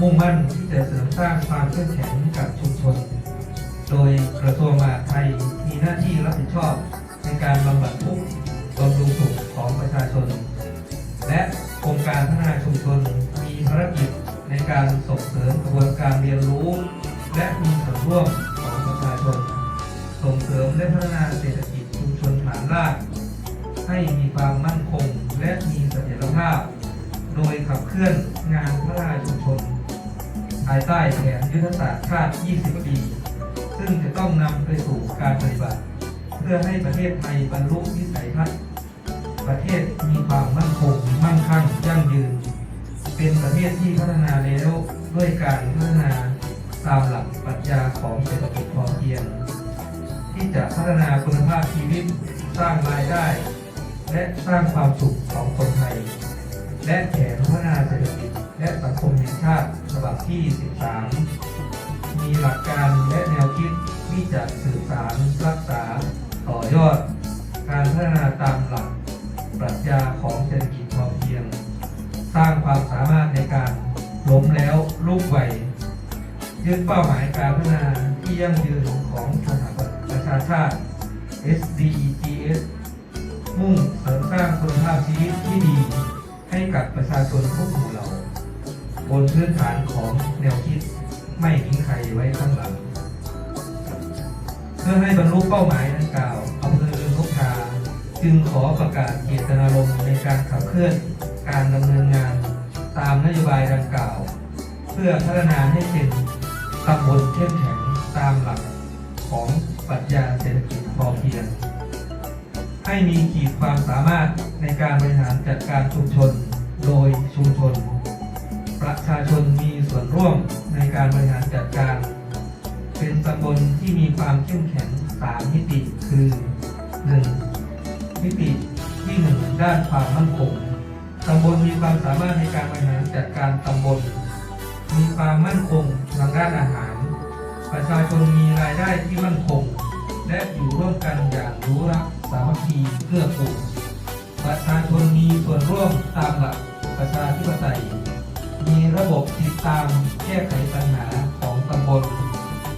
มุ่งมั่นที่จะเสริมสร้างความเข้มแข็งกับชุมชน โดยกระทรวงมหาดไทยมีหน้าที่รับผิดชอบในการบำบัดทุกข์บำรุงสุขของประชาชน และโครงการพัฒนาชุมชนมีภารกิจในการส่งเสริมกระบวนการเรียนรู้ และมีส่วนร่วมของประชาชน ส่งเสริมและพัฒนาเศรษฐกิจชุมชนฐานราก ให้มีความมั่นคงและมีเสถียรภาพ โดยขับเคลื่อนงานพัฒนาชุมชน ภายใต้แผนยุทธศาสตร์ชาติ 20 ปี ซึ่งจะต้องนำไปสู่การปฏิบัติ เพื่อให้ประเทศไทยบรรลุวิสัยทัศน์ประเทศมีความมั่นคงมั่งคั่งยั่งยืน เป็นประเทศที่พัฒนาแล้วด้วยการพัฒนาตามหลักปรัชญาของเศรษฐกิจพอเพียง ที่จะพัฒนาคุณภาพชีวิตสร้างรายได้ และสร้างความสุขของคนไทย และแผนพัฒนาเศรษฐกิจ และสังคมแห่งชาติฉบับที่ 13 มีหลักการและแนวคิดที่จะสื่อสารรักษาต่อยอด การพัฒนาตามหลักปรัชญาของเศรษฐกิจพอเพียง สร้างความสามารถในการล้มแล้วลูกไหวยึดเป้าหมายการพัฒนาที่ยั่งยืนของสถาบันประชาชาติ SDGs มุ่งเสริมสร้างคุณภาพชีวิตที่ดีให้กับประชาชนทุกหมู่เหล่า บนพื้นฐานของแนวคิดไม่ทิ้งใครไว้ข้างหลัง เพื่อให้บรรลุเป้าหมายดังกล่าวอำเภอเรือนนกทาจึงขอประกาศเจตนารมณ์ในการขับเคลื่อนการดำเนินงานตามนโยบายดังกล่าว เพื่อพัฒนาให้เป็นตำบลเข้มแข็งตามหลักของปรัชญาเศรษฐกิจพอเพียง ให้มีขีดความสามารถในการบริหารจัดการชุมชน โดยชุมชน ประชาชนมีส่วนร่วมในการบริหารจัดการ เป็นตำบลที่มีความเข้มแข็ง3มิติคือ 1. มิติที่ 1 ด้านความมั่นคงตำบลมีความสามารถในการบริหารจัดการตำบล มีความมั่นคงทางด้านอาหาร ประชาชนมีรายได้ที่มั่นคง และอยู่ร่วมกันอย่างรู้รักสามัคคีเพื่อกูลประชาชนมีส่วนร่วมตามหลักประชาธิปไตย มีระบบติดตามแก้ไขปัญหาของตำบล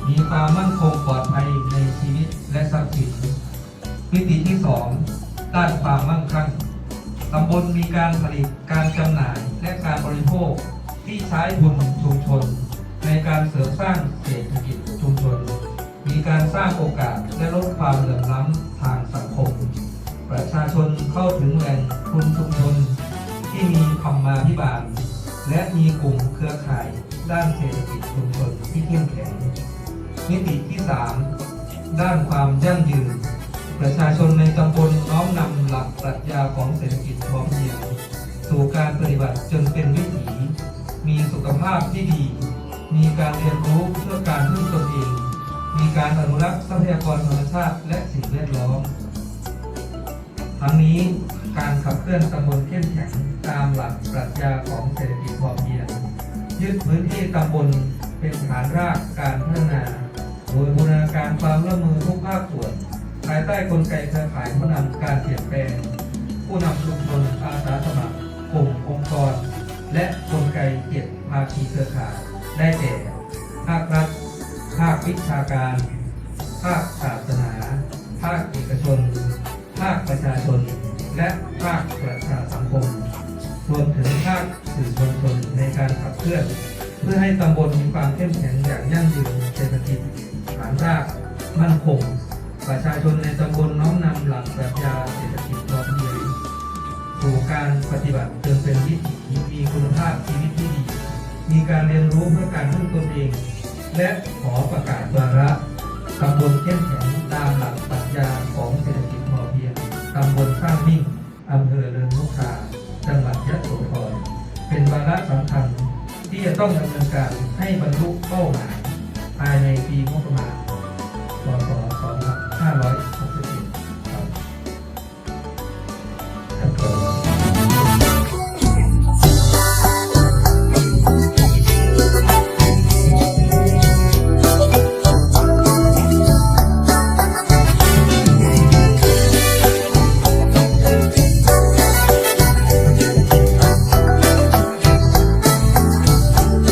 มีความมั่นคงปลอดภัยในชีวิตและทรัพย์สินมิติที่ 2 ด้านความมั่งคั่งตำบลมีการผลิตการจำหน่ายและการบริโภคที่ใช้ทุนชุมชน ในการเสริมสร้างเศรษฐกิจชุมชน มีการสร้างโอกาสและลดความเหลื่อมล้ำทางสังคม ประชาชนเข้าถึงแหล่งทุนชุมชนที่มีธรรมาภิบาล และมีกลุ่มเครือข่ายด้านเศรษฐกิจชุมชนที่เข้มแข็ง มิติที่ 3 ด้านความยั่งยืน ประชาชนในตำบลน้อมนำหลักปรัชญาของเศรษฐกิจพอเพียงสู่การปฏิบัติจนเป็นวิถี มีสุขภาพที่ดี มีการเรียนรู้เพื่อการพึ่งตนเอง มีการอนุรักษ์ทรัพยากรธรรมชาติและสิ่งแวดล้อม ทั้งนี้ การขับเคลื่อนตำบลเข้มแข็งตามหลักปรัชญาของเศรษฐกิจพอเพียงยึดพื้นที่ตำบลเป็นฐานรากการพัฒนา โดยบูรณาการความร่วมมือทุกภาคส่วน ภายใต้กลไกเครือข่ายผู้นำการเปลี่ยนแปลง ผู้นำชุมชนอาสาสมัครกลุ่มองค์กร และกลไกเจ็ดภาคีเครือข่ายได้แก่ภาครัฐ ภาควิชาการ ภาคศาสา เพื่อให้ตำบลมีความเข้มแข็งอย่างยั่งยืนเศรษฐกิจฐานรากมั่นคง ประชาชนในตำบลน้อมนำหลักปรัชญาเศรษฐกิจพอเพียงสู่การปฏิบัติจนเป็นวิถีมีคุณภาพชีวิตที่ดี มีการเรียนรู้เพื่อการพึ่งตนเอง และขอประกาศวาระตำบลเข้มแข็งตามหลักปรัชญาของเศรษฐกิจพอเพียงตำบลสร้างมิ่งอำเภอเริงนกทาจังหวัดยะโสธรเป็นวาระสำคัญ ที่จะต้องดำเนินการให้บรรลุเป้าหมายภายในปีงบประมาณพศ2560